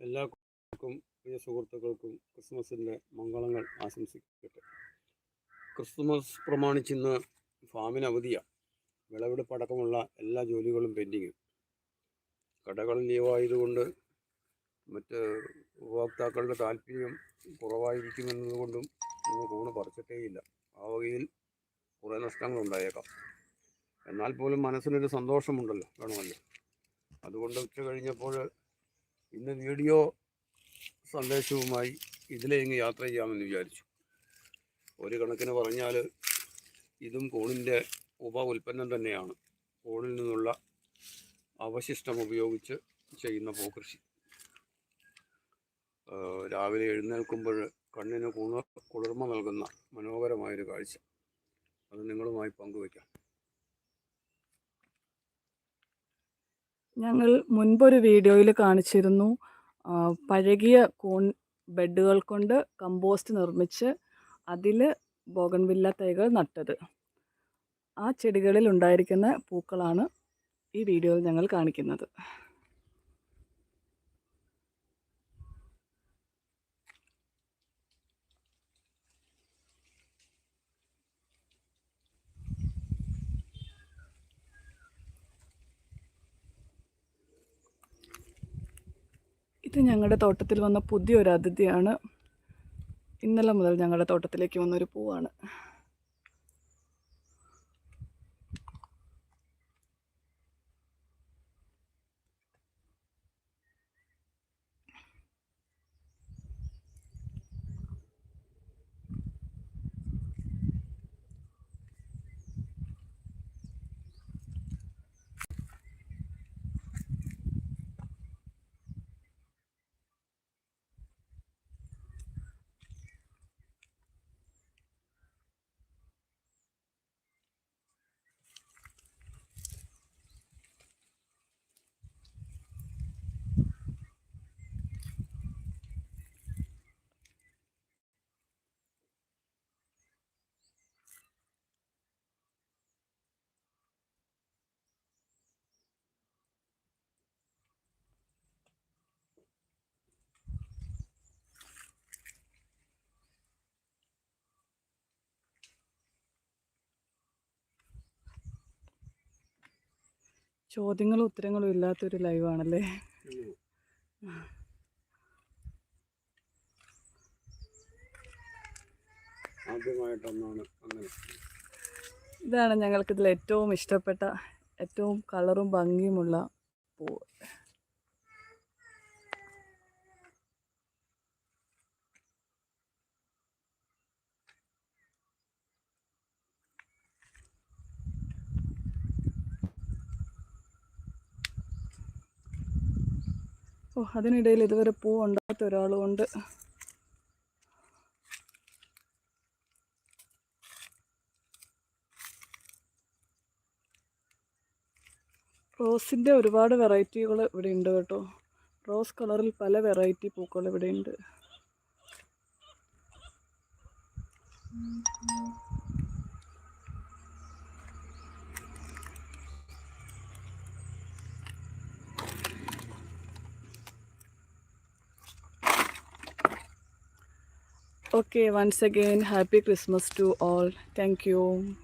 എല്ലാവർക്കും പ്രിയ സുഹൃത്തുക്കൾക്കും ക്രിസ്മസിന്റെ മംഗളങ്ങൾ ആശംസിക്കട്ടെ. ക്രിസ്മസ് പ്രമാണിച്ച് ഇന്ന് ഫാമിന് അവധിയാണ് വിളവെടുപ്പ് അടക്കമുള്ള എല്ലാ ജോലികളും പെൻഡിങ് കടകൾ ലീവായതുകൊണ്ട് മറ്റ് ഉപഭോക്താക്കളുടെ താല്പര്യം കുറവായിരിക്കുമെന്നതുകൊണ്ടും നമുക്ക് കൂണ് പറിച്ചിട്ടേയില്ല. ആ വകയിൽ കുറേ നഷ്ടങ്ങളുണ്ടായേക്കാം. എന്നാൽ പോലും മനസ്സിനൊരു സന്തോഷമുണ്ടല്ലോ വേണമല്ലോ. അതുകൊണ്ട് ഉച്ച കഴിഞ്ഞപ്പോൾ ഇന്ന് വീഡിയോ സന്ദേശവുമായി ഇതിലേങ്ങ് യാത്ര ചെയ്യാമെന്ന് വിചാരിച്ചു. ഒരു കണക്കിന് പറഞ്ഞാൽ ഇതും കോണിന്റെ ഉപ ഉൽപ്പന്നം തന്നെയാണ്. കോണിൽ നിന്നുള്ള അവശിഷ്ടം ഉപയോഗിച്ച് ചെയ്യുന്ന പൂക്കൃഷി. രാവിലെ എഴുന്നേൽക്കുമ്പോൾ കണ്ണിന് കുണ കുളിർമ നൽകുന്ന മനോഹരമായൊരു കാഴ്ച. അത് നിങ്ങളുമായി പങ്കുവയ്ക്കാം. ഞങ്ങൾ മുൻപൊരു വീഡിയോയിൽ കാണിച്ചിരുന്നു പഴകിയ കൂൺ ബെഡുകൾ കൊണ്ട് കമ്പോസ്റ്റ് നിർമ്മിച്ച് അതിൽ ബോഗൻവില്ല തൈകൾ നട്ടത്. ആ ചെടികളിൽ ഉണ്ടായിരിക്കുന്ന പൂക്കളാണ് ഈ വീഡിയോയിൽ ഞങ്ങൾ കാണിക്കുന്നത്. ഇത് ഞങ്ങളുടെ തോട്ടത്തിൽ വന്ന പുതിയൊരു അതിഥിയാണ്. ഇന്നലെ മുതൽ ഞങ്ങളുടെ തോട്ടത്തിലേക്ക് വന്നൊരു പൂവാണ്. ചോദ്യങ്ങളും ഉത്തരങ്ങളും ഇല്ലാത്തൊരു ലൈവാണല്ലേ ആദ്യമായിട്ടൊന്നാണ് അങ്ങനെ. ഇതാണ് ഞങ്ങൾക്കിതിൽ ഏറ്റവും ഇഷ്ടപ്പെട്ട ഏറ്റവും കളറും ഭംഗിയുമുള്ള പൂവ്. ഓ അതിനിടയിൽ ഇതുവരെ പൂ ഉണ്ടാകാത്ത ഒരാളുകൊണ്ട് റോസിന്റെ ഒരുപാട് വെറൈറ്റികൾ ഇവിടെ ഉണ്ട് കേട്ടോ. റോസ് കളറിൽ പല വെറൈറ്റി പൂക്കൾ ഇവിടെ ഉണ്ട് Okay, once again, happy Christmas to all. Thank you.